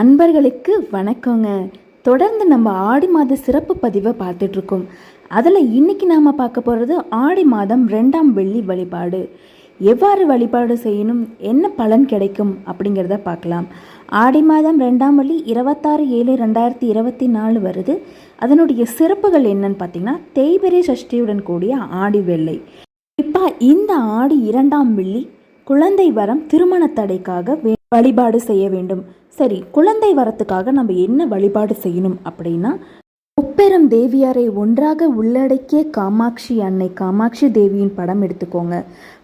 அன்பர்களுக்கு வணக்கங்க. தொடர்ந்து நம்ம ஆடி மாத சிறப்பு பதிவை பார்த்துட்ருக்கோம். அதில் இன்றைக்கி நாம் பார்க்க போகிறது ஆடி மாதம் ரெண்டாம் வெள்ளி வழிபாடு. எவ்வாறு வழிபாடு செய்யணும்? என்ன பலன் கிடைக்கும்? அப்படிங்கிறத பார்க்கலாம். ஆடி மாதம் ரெண்டாம் வழி இருபத்தாறு ஏழு ரெண்டாயிரத்தி இருபத்தி நாலு வருது. அதனுடைய சிறப்புகள் என்னன்னு பார்த்தீங்கன்னா தேய்பெரிய சஷ்டியுடன் கூடிய ஆடி வெள்ளை. இப்போ இந்த ஆடி இரண்டாம் வெள்ளி குழந்தை வரம் திருமண தடைக்காக வழிபாடு செய்ய வேண்டும். சரி குழந்தை வரத்துக்காக நம்ம என்ன வழிபாடு செய்யணும் அப்படின்னா முப்பெரும் தேவியாரை ஒன்றாக உள்ளடக்கிய காமாட்சி அன்னை காமாட்சி தேவியின் படம் எடுத்துக்கோங்க.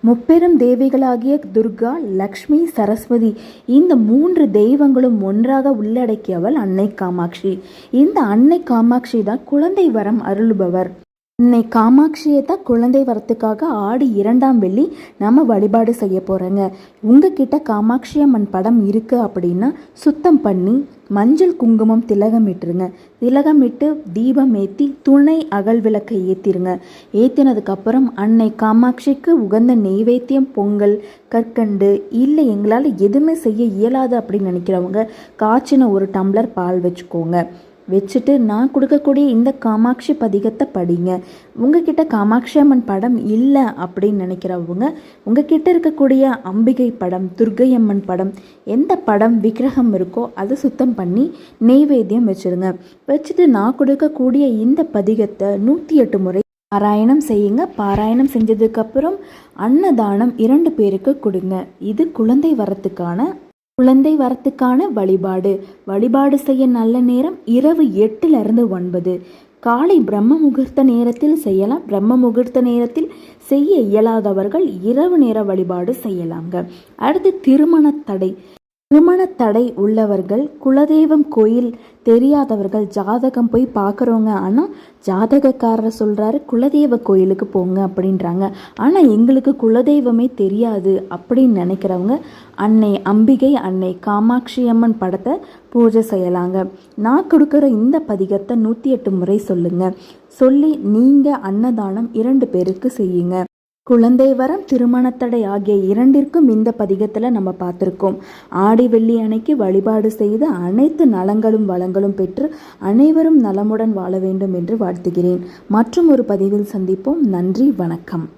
முப்பெரும் தேவிகளாகிய துர்கா லக்ஷ்மி சரஸ்வதி இந்த மூன்று தெய்வங்களும் ஒன்றாக உள்ளடக்கியவள் அன்னை காமாட்சி. இந்த அன்னை காமாட்சி தான் குழந்தை வரம் அருளுபவர். அன்னை காமாட்சியை தான் குழந்தை வரத்துக்காக ஆடி இரண்டாம் வெள்ளி நம்ம வழிபாடு செய்ய போகிறோங்க உங்ககிட்ட காமாட்சி அம்மன் படம் இருக்குது அப்படின்னா சுத்தம் பண்ணி மஞ்சள் குங்குமம் திலகமிட்டுருங்க திலகமிட்டு தீபம் ஏற்றி துணை அகல் விளக்கை ஏற்றிருங்க ஏற்றினதுக்கப்புறம் அன்னை காமாட்சிக்கு உகந்த நெய்வேத்தியம் பொங்கல் கற்கண்டு இல்லை எங்களால் எதுவுமே செய்ய இயலாது அப்படின்னு நினைக்கிறவங்க காய்ச்சின ஒரு டம்ளர் பால் வச்சுக்கோங்க. வச்சுட்டு நான் கொடுக்கக்கூடிய இந்த காமாட்சி பதிகத்தை படிங்க. உங்ககிட்ட காமாட்சி அம்மன் படம் இல்லை அப்படின்னு நினைக்கிறவங்க உங்ககிட்ட இருக்கக்கூடிய அம்பிகை படம் துர்க்கை அம்மன் படம் எந்த படம் விக்கிரகம் இருக்கோ அதை சுத்தம் பண்ணி நெய்வேத்தியம் வச்சுருங்க. வச்சுட்டு நான் கொடுக்கக்கூடிய இந்த பதிகத்தை நூற்றி எட்டு முறை பாராயணம் செய்யுங்க. பாராயணம் செஞ்சதுக்கப்புறம் அன்னதானம் இரண்டு பேருக்கு கொடுங்க. இது குழந்தை வரத்துக்கான குழந்தை வரத்துக்கான வழிபாடு. வழிபாடு செய்ய நல்ல நேரம் இரவு எட்டுல இருந்து ஒன்பது. காலை பிரம்ம முகூர்த்த நேரத்தில் செய்யலாம். பிரம்ம முகூர்த்த நேரத்தில் செய்ய இயலாதவர்கள் இரவு நேர வழிபாடு செய்யலாங்க. அடுத்து திருமண தடை. திருமண தடை உள்ளவர்கள் குலதெய்வம் கோயில் தெரியாதவர்கள் ஜாதகம் போய் பார்க்குறவங்க. ஆனால் ஜாதகக்காரர் சொல்கிறாரு குலதெய்வ கோயிலுக்கு போங்க அப்படின்றாங்க. ஆனால் எங்களுக்கு குலதெய்வமே தெரியாது அப்படின்னு நினைக்கிறவங்க அன்னை அம்பிகை அன்னை காமாட்சி அம்மன் படத்தை பூஜை செய்யலாங்க. நான் கொடுக்குற இந்த பதிகத்தை நூற்றி எட்டு முறை சொல்லுங்கள் சொல்லி நீங்கள் அன்னதானம் இரண்டு பேருக்கு செய்யுங்க. குழந்தை வரம் திருமணத்தடை ஆகிய இரண்டிற்கும் இந்த பதிகத்தில் நம்ம பார்த்துருக்கோம். ஆடி வெள்ளி அன்னைக்கு வழிபாடு செய்து அனைத்து நலங்களும் வளங்களும் பெற்று அனைவரும் நலமுடன் வாழ வேண்டும் என்று வாழ்த்துகிறேன். மற்றும் ஒரு பதிவில் சந்திப்போம். நன்றி வணக்கம்.